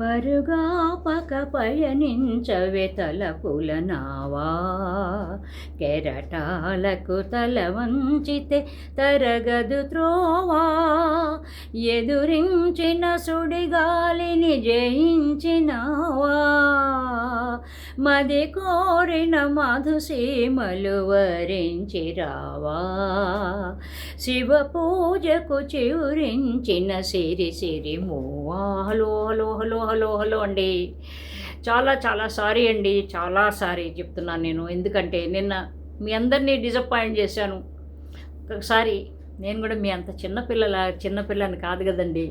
పరుగాపక పయనించవే తలపుల నావా. కెరటాలకు తల వంచితే తరగదు త్రోవా. ఎదురించిన సుడిగాలిని జయించినావా. మది కోరిన మధుసీమలు వరించి రావా శివ పూజకు చివురించిన సిరి సిరి Muvva. Hello hello hello hello hello అండి. చాలా చాలా సారీ అండి. చాలా సారీ చెప్తున్నాను నేను. ఎందుకంటే నిన్న మీ అందరినీ డిసప్పాయింట్ చేశాను. ఒకసారి నేను కూడా మీ అంత చిన్నపిల్లల చిన్నపిల్లని కాదు కదండి.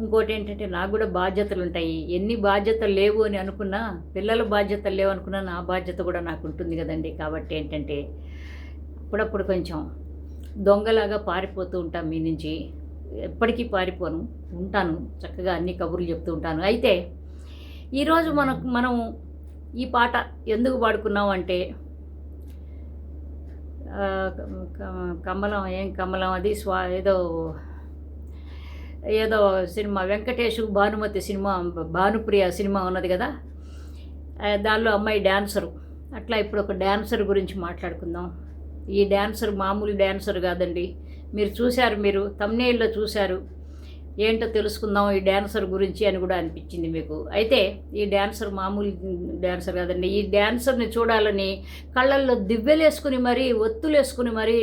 ఇంకోటి ఏంటంటే నాకు కూడా బాధ్యతలు ఉంటాయి. ఎన్ని బాధ్యతలు లేవు అని అనుకున్నా పిల్లల బాధ్యతలు లేవు అనుకున్నా నా బాధ్యత కూడా నాకు ఉంటుంది కదండి. కాబట్టి ఏంటంటే అప్పుడప్పుడు కొంచెం దొంగలాగా పారిపోతూ ఉంటాను మీ నుంచి. ఎప్పటికీ పారిపోను ఉంటాను. చక్కగా అన్ని కబుర్లు చెప్తూ ఉంటాను. అయితే ఈరోజు మనకు మనం ఈ పాట ఎందుకు పాడుకున్నాం అంటే కమలం ఏం కమలం అది? స్వా ఏదో ఏదో cinema Venkatesh Bhanumathi cinema Bhanupriya cinema ఉన్నది కదా? దానిలో అమ్మాయి డ్యాన్సరు అట్లా ఇప్పుడు ఒక డ్యాన్సర్ గురించి మాట్లాడుకుందాం. ఈ డ్యాన్సర్ మామూలు డ్యాన్సర్ కాదండి. మీరు చూశారు మీరు తమ్నేల్లో చూశారు. ఏంటో తెలుసుకుందాం ఈ డ్యాన్సర్ గురించి అని కూడా అనిపించింది మీకు. అయితే ఈ డ్యాన్సర్ మామూలు డ్యాన్సర్ కాదండి ఈ డ్యాన్సర్ని చూడాలని కళ్ళల్లో దివ్వెలేసుకుని మరీ ఒత్తులేసుకుని మరీ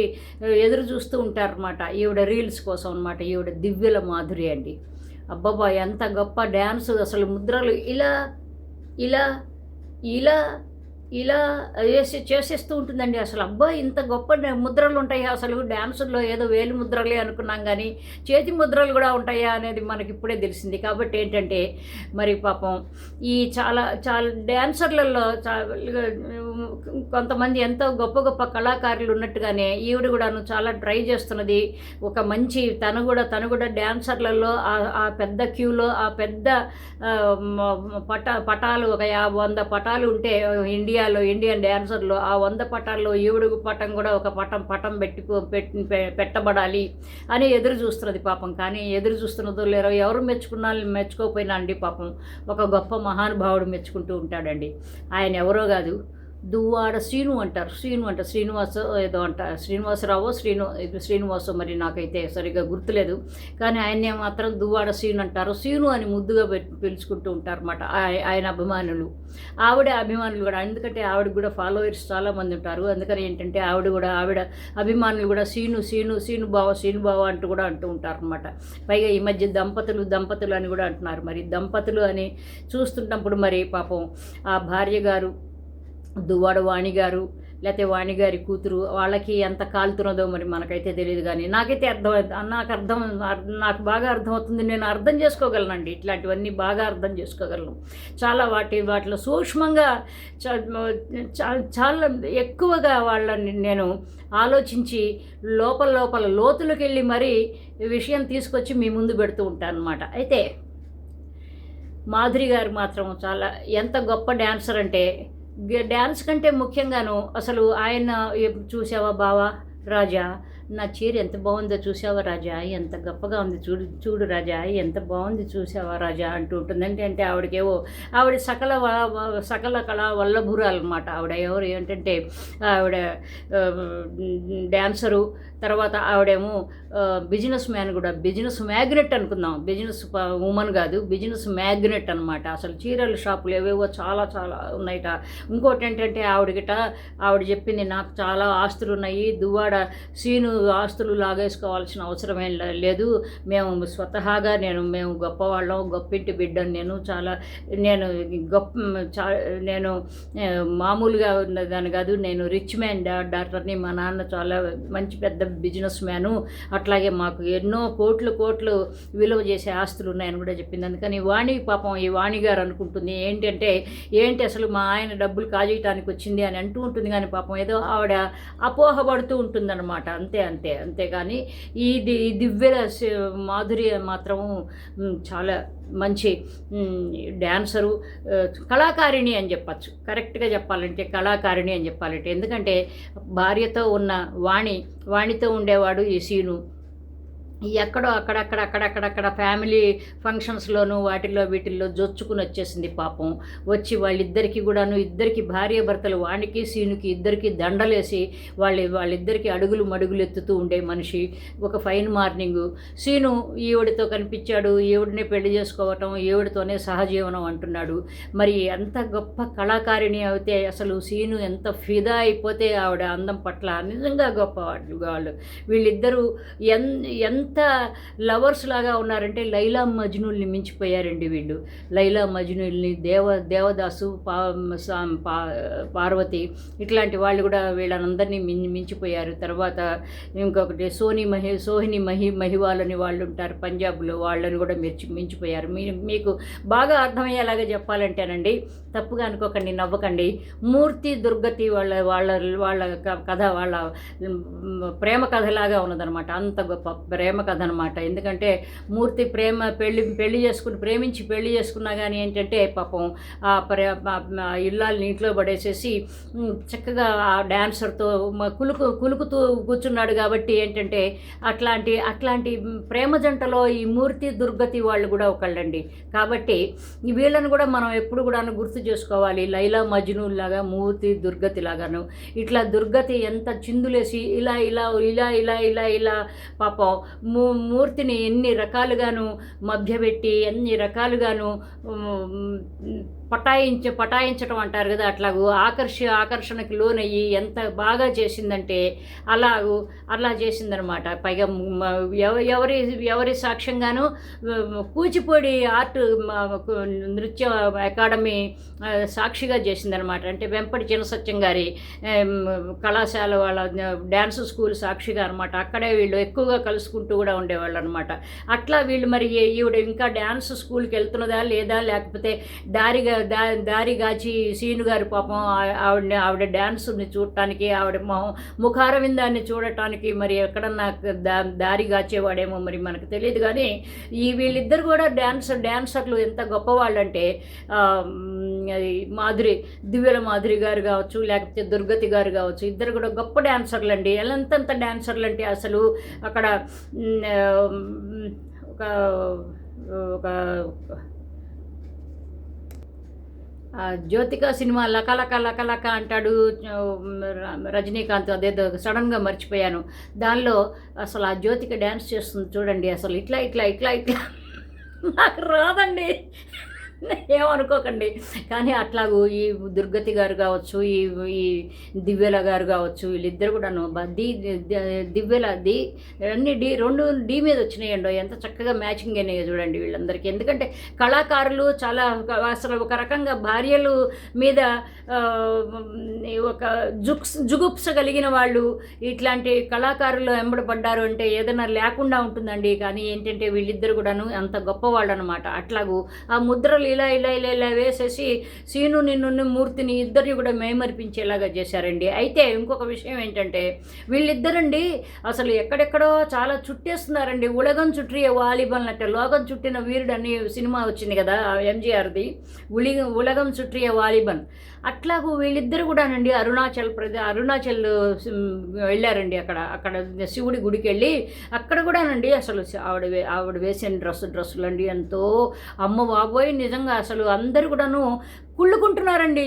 ఎదురు చూస్తూ ఉంటారనమాట ఈవిడ రీల్స్ కోసం అనమాట ఈవిడ దివ్యల మాధురి అండి. అబ్బబ్బా ఎంత గొప్ప డ్యాన్స్ అసలు ముద్రలు. ఇలా ఇలా ఇలా ఇలా వేసి చేసేస్తూ ఉంటుందండి. అసలు అబ్బా ఇంత గొప్ప ముద్రలు ఉంటాయా? అసలు డ్యాన్సుల్లో ఏదో వేలు ముద్రలే అనుకున్నాం కానీ చేతి ముద్రలు కూడా ఉంటాయా అనేది మనకి ఇప్పుడే తెలిసింది. కాబట్టి ఏంటంటే మరి పాపం ఈ చాలా చాలా డ్యాన్సర్లలో చాలా కొంతమంది ఎంతో గొప్ప గొప్ప కళాకారులు ఉన్నట్టుగానే ఈవిడ కూడాను చాలా ట్రై చేస్తున్నది. ఒక మంచి తను కూడా తను కూడా డ్యాన్సర్లలో ఆ- పెద్ద క్యూలో ఆ పెద్ద పట పటాలు ఒక యాభై వంద పటాలు ఉంటే ఇండియా ఇండియాలో ఇండియన్ డ్యాన్సర్లో ఆ వంద పటాల్లో ఏడుగు పటం కూడా ఒక పటం పటం పెట్టుకో పెట్టి పె- పెట్టబడాలి అని ఎదురు చూస్తున్నది పాపం. కానీ ఎదురు చూస్తున్నదో లేరో ఎవరు మెచ్చుకున్నా మెచ్చుకోకపోయినా అండి పాపం. ఒక గొప్ప మహానుభావుడు మెచ్చుకుంటూ ఉంటాడండి. ఆయన ఎవరో కాదు దువ్వాడ శ్రీను అంటారు. శ్రీను అంటారు శ్రీనివాస ఏదో అంట శ్రీనివాసరావు శ్రీను శ్రీనివాస శ్రీనివాసు మరి నాకైతే సరిగ్గా గుర్తులేదు. కానీ ఆయన్నే మాత్రం దువ్వాడ శ్రీను అంటారు. శ్రీను అని ముద్దుగా పిలుచుకుంటూ ఉంటారన్నమాట ఆయ- ఆయన అభిమానులు. ఆవిడ అభిమానులు కూడా ఎందుకంటే ఆవిడ కూడా ఫాలోవర్స్ చాలామంది ఉంటారు. అందుకని ఏంటంటే ఆవిడ కూడా ఆవిడ అభిమానులు కూడా శ్రీను శ్రీను శ్రీను బావ శ్రీను బావ అంటూ కూడా అంటూ ఉంటారు అనమాట పైగా ఈ మధ్య దంపతులు దంపతులు అని కూడా అంటున్నారు. మరి దంపతులు అని చూస్తుంటప్పుడు మరి పాపం ఆ భార్య గారు దువ్వాడ వాణి గారు లేకపోతే వాణి గారి కూతురు వాళ్ళకి ఎంత కాలుతున్నదో మరి మనకైతే తెలియదు కానీ నాకైతే అర్థం నాకు అర్థం నాకు బాగా అర్థమవుతుంది. నేను అర్థం చేసుకోగలనండి. ఇట్లాంటివన్నీ బాగా అర్థం చేసుకోగలను. చాలా వాటి వాటిలో సూక్ష్మంగా చాలా ఎక్కువగా వాళ్ళని నేను ఆలోచించి లోపల లోపల లోతులకు వెళ్ళి మరీ విషయం తీసుకొచ్చి మీ ముందు పెడుతూ ఉంటాను అనమాట అయితే మాధురి గారు మాత్రం చాలా ఎంత గొప్ప డ్యాన్సర్ అంటే డ్యాన్స్ కంటే ముఖ్యంగాను అసలు ఆయన చూసావా బావా రాజా? నా చీర ఎంత బాగుందో చూసావా రాజా? ఎంత గొప్పగా ఉంది చూడు చూడు రాజా ఎంత బాగుంది చూసావా రాజా అంటూ ఉంటుంది అంటే అంటే ఆవిడకేవో ఆవిడ సకల సకల కళ వల్లభురాలు అనమాట ఆవిడ ఎవరు ఏంటంటే ఆవిడ డ్యాన్సరు తర్వాత ఆవిడేమో బిజినెస్ మ్యాన్ కూడా బిజినెస్ మ్యాగ్నెట్ అనుకుందాం. బిజినెస్ ఉమెన్ కాదు బిజినెస్ మ్యాగ్నెట్ అనమాట అసలు చీరల షాపులు ఏవేవో చాలా చాలా ఉన్నాయిట. ఇంకోటి ఏంటంటే ఆవిడకిట ఆవిడ చెప్పింది నాకు చాలా ఆస్తులు ఉన్నాయి దువ్వాడ సీను ఆస్తులు లాగేసుకోవాల్సిన అవసరమేం లేదు. మేము స్వతహాగా నేను మేము గొప్పవాళ్ళం గొప్పింటి బిడ్డను నేను చాలా నేను గొప్ప చా నేను మామూలుగా ఉన్నదాన్ని కాదు. నేను రిచ్ మ్యాన్ డాక్టర్ని. మా నాన్న చాలా మంచి పెద్ద బిజినెస్ మ్యాను. అట్లాగే మాకు ఎన్నో కోట్లు కోట్లు విలువ చేసే ఆస్తులు ఉన్నాయని కూడా చెప్పింది. అందుకని వాణి పాపం ఈ వాణి గారు అనుకుంటుంది. ఏంటంటే ఏంటి అసలు మా ఆయన డబ్బులు కాజేయటానికి వచ్చింది అని అంటూ ఉంటుంది. కానీ పాపం ఏదో ఆవిడ అపోహపడుతూ ఉంటుందన్నమాట. అంతే అంతే అంతేగాని ఈ ది ఈ దివ్యల మాధురి మాత్రం చాలా మంచి డ్యాన్సరు కళాకారిణి అని చెప్పచ్చు. కరెక్ట్గా చెప్పాలంటే కళాకారిణి అని చెప్పాలంటే. ఎందుకంటే భార్యతో ఉన్న వాణి వాణితో ఉండేవాడు ఈ సీను. ఎక్కడో అక్కడక్కడ అక్కడక్కడక్కడ ఫ్యామిలీ ఫంక్షన్స్లోనూ వాటిల్లో వీటిల్లో జొచ్చుకుని వచ్చేసింది పాపం. వచ్చి వాళ్ళిద్దరికి కూడాను ఇద్దరికి భార్య భర్తలు వానికి సీనుకి ఇద్దరికి దండలేసి వాళ్ళ వాళ్ళిద్దరికి అడుగులు మడుగులు ఎత్తుతూ ఉండే మనిషి. ఒక ఫైన్ మార్నింగ్. సీను ఈవిడితో కనిపించాడు. ఈవిడినే పెళ్ళి చేసుకోవటం ఈవిడితోనే సహజీవనం అంటున్నాడు. మరి ఎంత గొప్ప కళాకారిణి అయితే అసలు సీను ఎంత ఫిదా అయిపోతే ఆవిడ అందం పట్ల. నిజంగా గొప్ప వాళ్ళు వాళ్ళు. వీళ్ళిద్దరూ ఎన్ ఎంత లవర్స్ లాగా ఉన్నారంటే లైలా మజ్నుల్ని మించిపోయారండి వీళ్ళు. లైలా మజ్నుల్ని దేవ దేవదాసు పా పా- పార్వతి ఇట్లాంటి వాళ్ళు కూడా వీళ్ళందరినీ మిం మించిపోయారు. తర్వాత ఇంకొకటి సోని మహి సోహిని మహి మహివాలని వాళ్ళు ఉంటారు పంజాబ్లో వాళ్ళని కూడా మించి మించిపోయారు. మీ మీకు బాగా అర్థమయ్యేలాగా చెప్పాలంటేనండి తప్పుగా అనుకోకండి నవ్వకండి. మూర్తి దుర్గతి వాళ్ళ వాళ్ళ వాళ్ళ క- కథ వాళ్ళ ప్రేమ కథలాగా ఉన్నదనమాట. అంత గొప్ప ప్రేమ కథ అనమాట ఎందుకంటే మూర్తి ప్రేమ పెళ్ళి పెళ్ళి చేసుకుని ప్రేమించి పెళ్ళి చేసుకున్నా కానీ ఏంటంటే పాపం ఆ ప్రే ఆ ఇల్లాలని ఇంట్లో పడేసేసి చక్కగా ఆ డ్యాన్సర్తో కులుకు కులుకుతూ కూర్చున్నాడు కాబట్టి ఏంటంటే అట్లాంటి అట్లాంటి ప్రేమ జంటలో ఈ మూర్తి దుర్గతి వాళ్ళు కూడా ఒకళ్ళండి. కాబట్టి వీళ్ళని కూడా మనం ఎప్పుడు కూడా గుర్తు చేసుకోవాలి. లైలా మజ్ను లాగా మూర్తి దుర్గతి లాగాను ఇట్లా దుర్గతి ఎంత చిందులేసి ఇలా ఇలా ఇలా ఇలా ఇలా ఇలా పాపం మూర్తిని ఎన్ని రకాలుగాను మభ్యపెట్టి ఎన్ని రకాలుగాను పటాయించ పటాయించటం అంటారు కదా అట్లాగూ ఆకర్ష ఆకర్షణకి లోనయ్యి ఎంత బాగా చేసిందంటే అలాగూ అలా చేసిందనమాట. పైగా ఎవరి ఎవరి సాక్ష్యంగాను కూచిపూడి ఆర్ట్ నృత్య అకాడమీ సాక్షిగా చేసిందనమాట. అంటే వెంపటి చినసత్యం గారి కళాశాల వాళ్ళ డ్యాన్స్ స్కూల్ సాక్షిగా అనమాట. అక్కడే వీళ్ళు ఎక్కువగా కలుసుకుంటూ కూడా ఉండేవాళ్ళు అనమాట అట్లా వీళ్ళు మరి ఈవిడ ఇంకా డ్యాన్స్ స్కూల్కి వెళ్తున్నదా లేదా లేకపోతే దారిగా దా దారిగాచి సీను గారి పాపం ఆ- ఆవిడని ఆవిడ డ్యాన్స్ని చూడటానికి ఆవిడ మొహం ముఖారవిందాన్ని చూడటానికి మరి ఎక్కడన్నా దా దారి గాచేవాడేమో మరి మనకు తెలియదు కానీ ఈ వీళ్ళిద్దరు కూడా డ్యాన్స్ డ్యాన్సర్లు ఎంత గొప్పవాళ్ళంటే మాధురి దివ్యల మాధురి గారు కావచ్చు లేకపోతే దుర్గతి గారు కావచ్చు ఇద్దరు కూడా గొప్ప డ్యాన్సర్లు అండి ఎంతంత డ్యాన్సర్లు అంటే అసలు అక్కడ ఒక ఒక జ్యోతిక సినిమా లక లక లక లక అంటాడు రజనీకాంత్. అదేదో సడన్గా మర్చిపోయాను. దానిలో అసలు ఆ జ్యోతిక డ్యాన్స్ చేస్తుంది చూడండి అసలు ఇట్లా ఇట్లా ఇట్లా ఇట్లా. నాకు రాదండి. ఏమనుకోకండి. కానీ అట్లాగూ ఈ దుర్గతి గారు కావచ్చు ఈ ఈ దివ్యల గారు కావచ్చు వీళ్ళిద్దరు కూడాను ది దివ్యల ది అన్ని డి రెండు డి మీద వచ్చినాయండి. ఎంత చక్కగా మ్యాచింగ్ అయినాయో చూడండి వీళ్ళందరికీ. ఎందుకంటే కళాకారులు చాలా అసలు ఒక రకంగా భార్యలు మీద ఒక జుక్స్ జుగుప్స కలిగిన వాళ్ళు ఇట్లాంటి కళాకారులు ఎంబడపడ్డారు అంటే ఏదైనా లేకుండా ఉంటుందండి. కానీ ఏంటంటే వీళ్ళిద్దరు కూడాను అంత గొప్పవాళ్ళు అనమాట అట్లాగూ ఆ ముద్రలు ఇలా ఇలా ఇలా ఇలా వేసేసి సీను నిన్ను మూర్తిని ఇద్దరిని కూడా మేమర్పించేలాగా చేశారండి. అయితే ఇంకొక విషయం ఏంటంటే వీళ్ళిద్దరండి అసలు ఎక్కడెక్కడో చాలా చుట్టేస్తున్నారండి. ఉలగం చుట్టియ వాలిబల్ అంటే లోగం చుట్టిన వీరుడు అని సినిమా వచ్చింది కదా ఎంజీఆర్ది. ఉలి ఉలగం చుట్టియ వాలిబన్ అట్లాగూ వీళ్ళిద్దరు కూడానండి అరుణాచల్ ప్రదేశ్ అరుణాచల్ వెళ్ళారండి అక్కడ అక్కడ శివుడి గుడికి వెళ్ళి అక్కడ కూడానండి అసలు ఆవిడ వే- ఆవిడ వేసిన డ్రెస్ డ్రెస్సులు అండి ఎంతో అమ్మ బాబోయ్ నిజంగా అసలు అందరు కూడాను కుళ్ళుకుంటున్నారండి.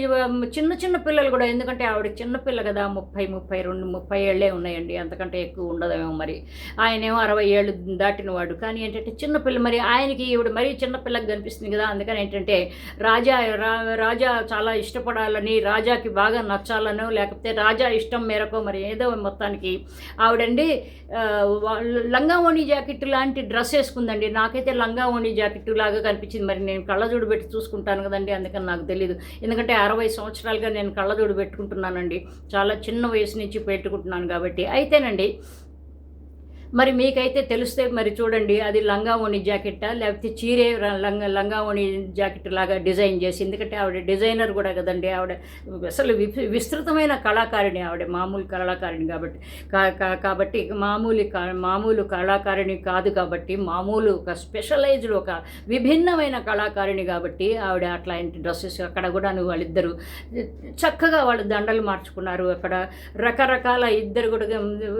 చిన్న చిన్న పిల్లలు కూడా. ఎందుకంటే ఆవిడ చిన్నపిల్ల కదా. ముప్పై ముప్పై రెండు ముప్పై ఏళ్ళే ఉన్నాయండి. అంతకంటే ఎక్కువ ఉండదేమో మరి. ఆయనేమో అరవై ఏళ్ళు దాటిన వాడు కానీ ఏంటంటే చిన్నపిల్ల మరి ఆయనకి ఈవిడ మరీ చిన్నపిల్లకి కనిపిస్తుంది కదా. అందుకని ఏంటంటే రాజా రా- రాజా చాలా ఇష్టపడాలని రాజాకి బాగా నచ్చాలనో లేకపోతే రాజా ఇష్టం మేరకు మరి ఏదో మొత్తానికి ఆవిడండి ఆ, వాళ్ళు లంగావోణి జాకెట్ లాంటి డ్రెస్ వేసుకుందండి. నాకైతే లంగావోణి జాకెట్ లాగా కనిపించింది. మరి నేను కళ్ళజోడు పెట్టి చూసుకుంటాను కదండి. అందుకని నాకు తెలియదు ఎందుకంటే అరవై సంవత్సరాలుగా నేను కళ్ళజోడు పెట్టుకుంటున్నానండి. చాలా చిన్న వయసు నుంచి పెట్టుకుంటున్నాను కాబట్టి. అయితేనండి మరి మీకైతే తెలిస్తే మరి చూడండి అది లంగావోణి జాకెట్టా? లేకపోతే చీరే లంగా లంగా లంగావోణి జాకెట్ లాగా డిజైన్ చేసి ఎందుకంటే ఆవిడ డిజైనర్ కూడా కదండి ఆవిడ అసలు వి- విస్తృతమైన కళాకారిణి ఆవిడ మామూలు కళాకారిణి కాబట్టి కా- కా- కాబట్టి మామూలు మామూలు కళాకారిణి కాదు కాబట్టి మామూలు ఒక స్పెషలైజ్డ్ ఒక విభిన్నమైన కళాకారిణి కాబట్టి ఆవిడ అట్లాంటి డ్రెస్సెస్ అక్కడ కూడా వాళ్ళిద్దరు చక్కగా వాళ్ళు దండలు మార్చుకున్నారు. అక్కడ రకరకాల ఇద్దరు కూడా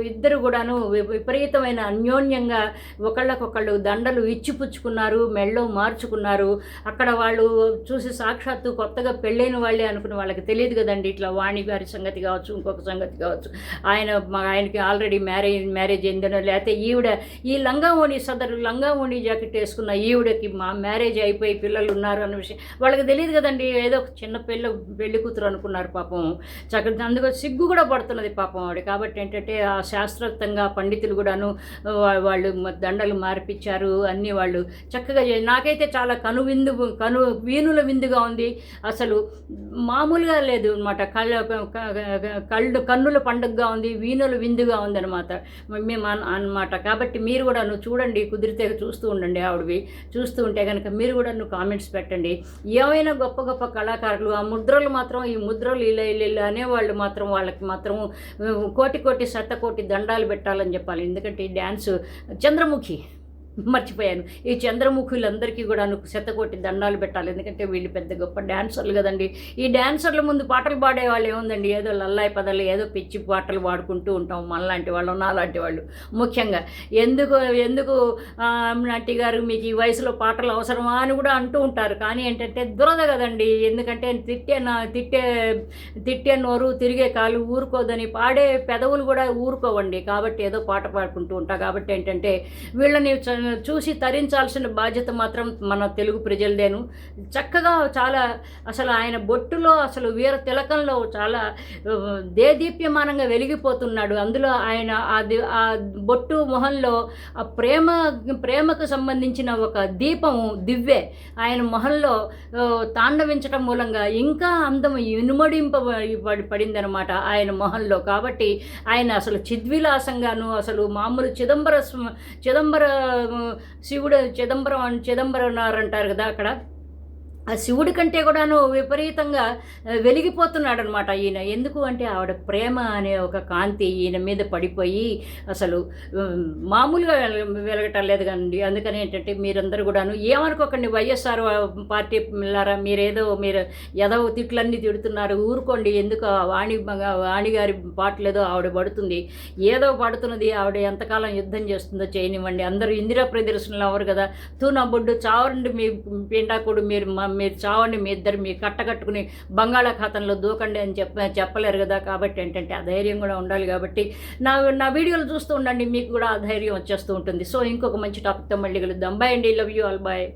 ఇద్దరు కూడాను విపరీతం విపరీతమైన అన్యోన్యంగా ఒకళ్ళకొకళ్ళు దండలు ఇచ్చిపుచ్చుకున్నారు మెళ్ళో మార్చుకున్నారు. అక్కడ వాళ్ళు చూసి సాక్షాత్తు కొత్తగా పెళ్ళైన వాళ్ళే అనుకుని వాళ్ళకి తెలియదు కదండి ఇట్లా వాణి గారి సంగతి కావచ్చు ఇంకొక సంగతి కావచ్చు. ఆయన మా- ఆయనకి ఆల్రెడీ మ్యారేజ్ మ్యారేజ్ అయిందనో లేకపోతే ఈవిడ ఈ లంగావోణి సదరు లంగావోణి జాకెట్ వేసుకున్న ఈవిడకి మా మ్యారేజ్ అయిపోయి పిల్లలు ఉన్నారు అన్న విషయం వాళ్ళకి తెలియదు కదండి. ఏదో ఒక చిన్న పిల్ల పెళ్ళి కూతురు అనుకున్నారు పాపం. చక్కటి అందుకో సిగ్గు కూడా పడుతున్నది పాపం ఆవిడ. కాబట్టి ఏంటంటే ఆ శాస్త్రోక్తంగా పండితులు కూడాను వాళ్ళు దండలు మార్పించారు అన్నీ వాళ్ళు చక్కగా నాకైతే చాలా కను విందు కను వీణుల విందుగా ఉంది. అసలు మామూలుగా లేదు అనమాట కళ్ళ కళ్ళు కన్నుల పండుగగా ఉంది వీణుల విందుగా ఉంది అనమాట మేము అనమాట కాబట్టి మీరు కూడా నువ్వు చూడండి కుదిరితే చూస్తూ ఉండండి ఆవిడవి. చూస్తూ ఉంటే కనుక మీరు కూడా నువ్వు కామెంట్స్ పెట్టండి. ఏమైనా గొప్ప గొప్ప కళాకారులు ఆ ముద్రలు మాత్రం ఈ ముద్రలు ఇలా ఇలా అనే అనేవాళ్ళు మాత్రం వాళ్ళకి మాత్రం కోటి కోటి కోటి శతకోటి దండాలు పెట్టాలని చెప్పాలి. ఎందుకంటే ఈ డ్యాన్స్ చంద్రముఖి మర్చిపోయాను. ఈ చంద్రముఖులందరికీ కూడా నువ్వు శతకోటి దండాలు పెట్టాలి. ఎందుకంటే వీళ్ళు పెద్ద గొప్ప డాన్సర్లు కదండి. ఈ డాన్సర్ల ముందు పాటలు పాడే వాళ్ళు ఏముందండి? ఏదో లల్లాయి పదాలు ఏదో పిచ్చి పాటలు పాడుకుంటూ ఉంటాం మనలాంటి వాళ్ళు నాలాంటి వాళ్ళు. ముఖ్యంగా ఎందుకు ఎందుకు నటి గారు మీకు ఈ వయసులో పాటలు అవసరమా అని కూడా అంటూ ఉంటారు. కానీ ఏంటంటే దురద కదండి. ఎందుకంటే తిట్టే నా తిట్టే తిట్టే నోరు తిరిగే కాలు ఊరుకోదని పాడే పెదవులు కూడా ఊరుకోవండి. కాబట్టి ఏదో పాట పాడుకుంటూ ఉంటా. కాబట్టి ఏంటంటే వీళ్ళని చూసి తరించాల్సిన బాధ్యత మాత్రం మన తెలుగు ప్రజలదేను. చక్కగా చాలా అసలు ఆయన బొట్టులో అసలు వీర తిలకంలో చాలా దేదీప్యమానంగా వెలిగిపోతున్నాడు. అందులో ఆయన ఆ ది- ఆ బొట్టు మొహంలో ఆ ప్రేమ ప్రేమకు సంబంధించిన ఒక దీపము దివ్వె. ఆయన మొహంలో తాండవించడం తాండవించటం మూలంగా ఇంకా అందం ఇనుమడింప పడిందనమాట ఆయన మొహంలో. కాబట్టి ఆయన అసలు చిద్విలాసంగాను అసలు మామూలు చిదంబర చిదంబర శివుడు చిదంబరం చిదంబరం చిదంబరనారు అంటారు కదా అక్కడ. ఆ శివుడి కంటే కూడాను విపరీతంగా వెలిగిపోతున్నాడు అనమాట ఈయన. ఎందుకు అంటే ఆవిడ ప్రేమ అనే ఒక కాంతి ఈయన మీద పడిపోయి అసలు మామూలుగా వెలగటం లేదు కానీ అందుకని ఏంటంటే మీరందరూ కూడాను ఏమనుకోకండి వైఎస్ఆర్ పార్టీ లారా మీరేదో మీరు ఎదవ తిట్లన్నీ తిడుతున్నారు ఊరుకోండి ఎందుకు వాణి మగ- పాటలేదో ఆవిడ పడుతుంది. ఏదో పడుతున్నది ఆవిడ ఎంతకాలం యుద్ధం చేస్తుందో చేయనివ్వండి. అందరూ ఇందిరా ప్రదర్శనలు అవ్వరు కదా? తూనా బొడ్డు చావరండి మీ పిండాకుడు మీరు మా- మీరు చావండి మీ ఇద్దరు మీ కట్టకట్టుకుని బంగాళాఖాతంలో దూకండి అని చెప్ప చెప్పలేరు కదా. కాబట్టి ఏంటంటే ఆ ధైర్యం కూడా ఉండాలి కాబట్టి నా నా వీడియోలు చూస్తూ ఉండండి మీకు కూడా ఆ ధైర్యం వచ్చేస్తూ ఉంటుంది. సో ఇంకొక మంచి టాపిక్తో మళ్ళీ కలుద్దాం. బాయ్ అండి. Love you all bye